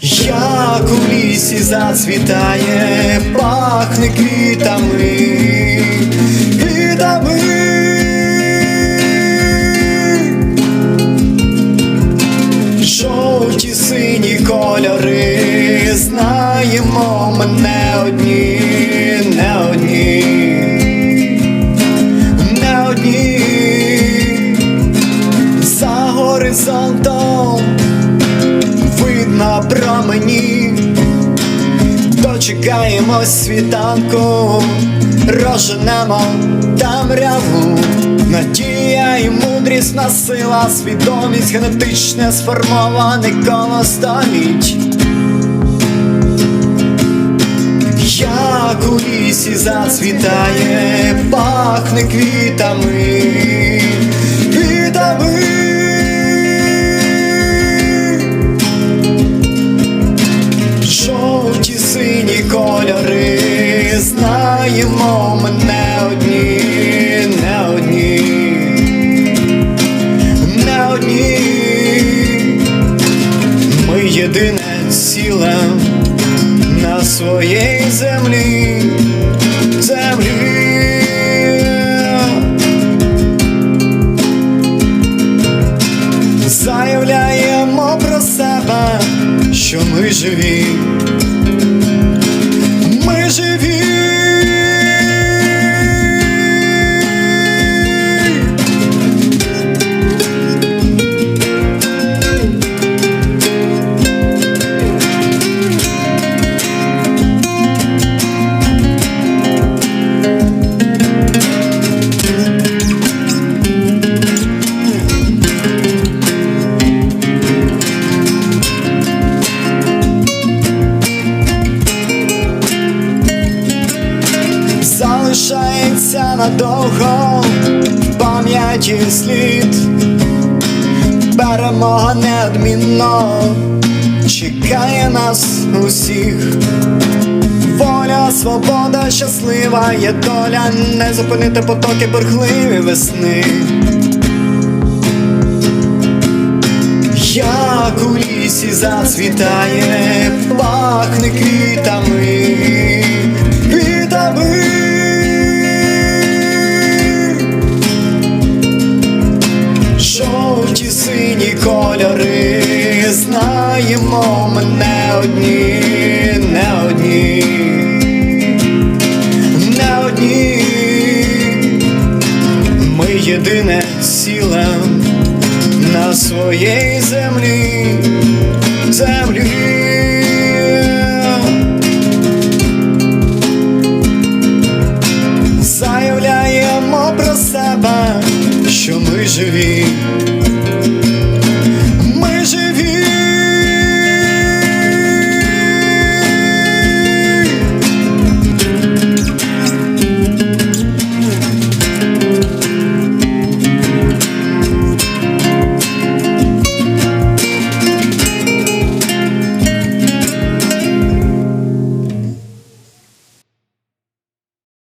Як у лісі зацвітає, пахне квітами, квітами. Жовті сині кольори, знаємо ми не одні, не одні, видно промені, дочекаємось світанку, роженемо темряву, надія і мудрість на сила, свідомість генетичне сформоване коло століть. Як у лісі зацвітає, пахне квітами, квітами. Знаємо ми не одні, не одні, не одні. Ми єдине ціле на своїй землі, землі. Заявляємо про себе, що ми живі. Надовго в пам'яті слід, перемога неодмінно чекає нас усіх. Воля, свобода, щаслива є доля, не зупинити потоки бурхливі весни. Як у лісі зацвітає, пахне квітами. Жовті сині кольори, знаємо ми не одні, не одні, не одні. Ми єдине ціле на своїй землі, землі. Заявляємо про себе, що ми живі.